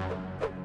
Thank you.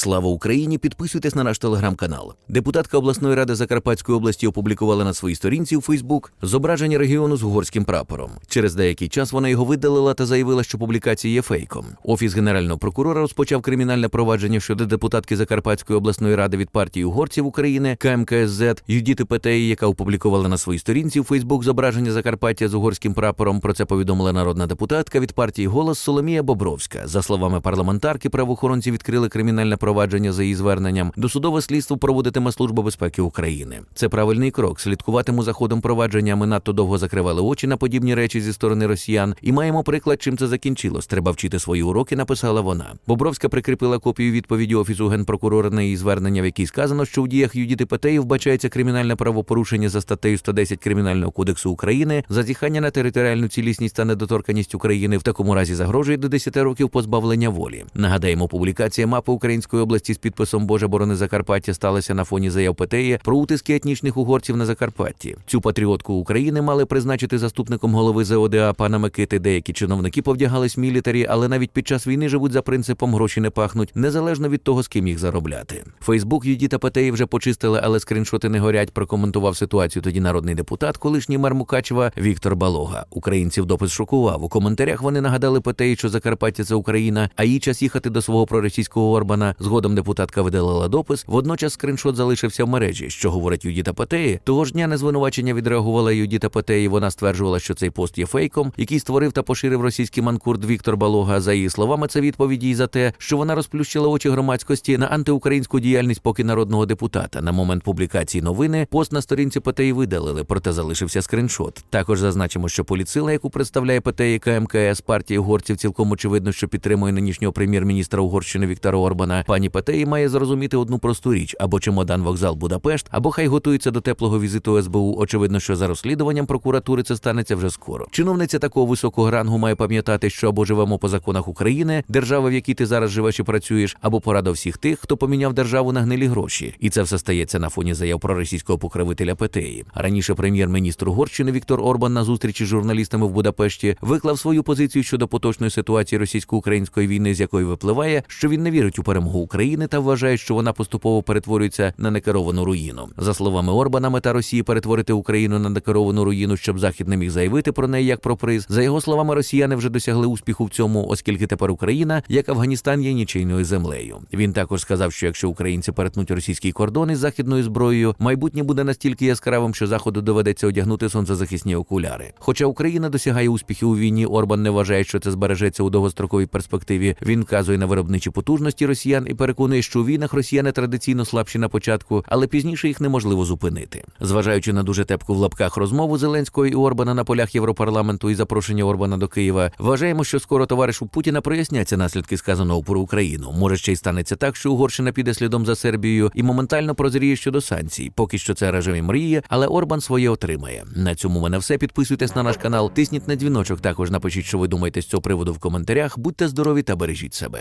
Слава Україні! Підписуйтесь на наш телеграм-канал. Депутатка обласної ради Закарпатської області опублікувала на своїй сторінці у Фейсбук зображення регіону з угорським прапором. Через деякий час вона його видалила та заявила, що публікація є фейком. Офіс генерального прокурора розпочав кримінальне провадження щодо депутатки Закарпатської обласної ради від партії угорців України КМКСЗ Юдіти Петеї, яка опублікувала на своїй сторінці у Фейсбук зображення Закарпаття з угорським прапором. Про це повідомила народна депутатка від партії Голос Соломія Бобровська. За словами парламентарки, правоохоронці відкрили кримінальне провадження за її зверненням. Досудове слідство проводитиме Служба безпеки України. Це правильний крок. Слідкуватиму за ходом провадження. Ми надто довго закривали очі на подібні речі зі сторони росіян, і маємо приклад, чим це закінчилось. Треба вчити свої уроки. Написала вона. Бобровська прикріпила копію відповіді офісу генпрокурора на її звернення, в якій сказано, що у діях Юдіти Петеї вбачається кримінальне правопорушення за статтею 110 Кримінального кодексу України, зазіхання на територіальну цілісність та недоторканість України в такому разі загрожує до 10 років позбавлення волі. Нагадаємо, публікація мапи Української області з підписом Божа борони Закарпаття сталася на фоні заяв Петеї про утиски етнічних угорців на Закарпатті. Цю патріотку України мали призначити заступником голови ЗОДА пана Микити. Деякі чиновники повдягались мілітарі, але навіть під час війни живуть за принципом гроші не пахнуть, незалежно від того, з ким їх заробляти. Фейсбук Юді та Петеї вже почистили, але скріншоти не горять. Прокоментував ситуацію тоді народний депутат, колишній мер Мукачева Віктор Балога. Українців допис шокував. У коментарях вони нагадали Петеї, що Закарпаття це Україна, а їй час їхати до свого проросійського Орбана. Згодом депутатка видалила допис. Водночас скріншот залишився в мережі. Що говорить Юдіта Петеї? Того ж дня на звинувачення відреагувала Юдіта Петеї. Вона стверджувала, що цей пост є фейком, який створив та поширив російський манкурт Віктор Балога. За її словами, це відповіді за те, що вона розплющила очі громадськості на антиукраїнську діяльність поки народного депутата. На момент публікації новини пост на сторінці Петеї видалили, проте залишився скріншот. Також зазначимо, що поліцила, яку представляє Петеї КМКС партії угорців, цілком очевидно, що підтримує нинішнього прем'єр-міністра Угорщини Віктора Орбана. Пані Петеї має зрозуміти одну просту річ: або чемодан вокзал Будапешт, або хай готується до теплого візиту СБУ. Очевидно, що за розслідуванням прокуратури це станеться вже скоро. Чиновниця такого високого рангу має пам'ятати, що або живемо по законах України, держави, в якій ти зараз живеш і працюєш, або порада всіх тих, хто поміняв державу на гнилі гроші. І це все стається на фоні заяв про російського покровителя Петеї. Раніше прем'єр-міністр Угорщини Віктор Орбан на зустрічі з журналістами в Будапешті виклав свою позицію щодо поточної ситуації російсько-української війни, з якої випливає, що він не вірить у перемогу України та вважає, що вона поступово перетворюється на некеровану руїну. За словами Орбана, мета Росії перетворити Україну на некеровану руїну, щоб Захід не міг заявити про неї як про приз. За його словами, росіяни вже досягли успіху в цьому, оскільки тепер Україна, як Афганістан, є нічийною землею. Він також сказав, що якщо українці перетнуть російський кордон із західною зброєю, майбутнє буде настільки яскравим, що заходу доведеться одягнути сонцезахисні окуляри. Хоча Україна досягає успіхів у війні, Орбан не вважає, що це збережеться у довгостроковій перспективі. Він вказує на виробничі потужності росіян і переконує, що у війнах росіяни традиційно слабші на початку, але пізніше їх неможливо зупинити. Зважаючи на дуже тепку в лапках розмову Зеленського і Орбана на полях Європарламенту і запрошення Орбана до Києва, вважаємо, що скоро товаришу Путіна проясняться наслідки сказаного про Україну. Може ще й станеться так, що Угорщина піде слідом за Сербією і моментально прозріє щодо санкцій. Поки що це режим і мріє, але Орбан своє отримає. На цьому мене все. Підписуйтесь на наш канал, тисніть на дзвіночок. Також напишіть, що ви думаєте з цього приводу в коментарях. Будьте здорові та бережіть себе.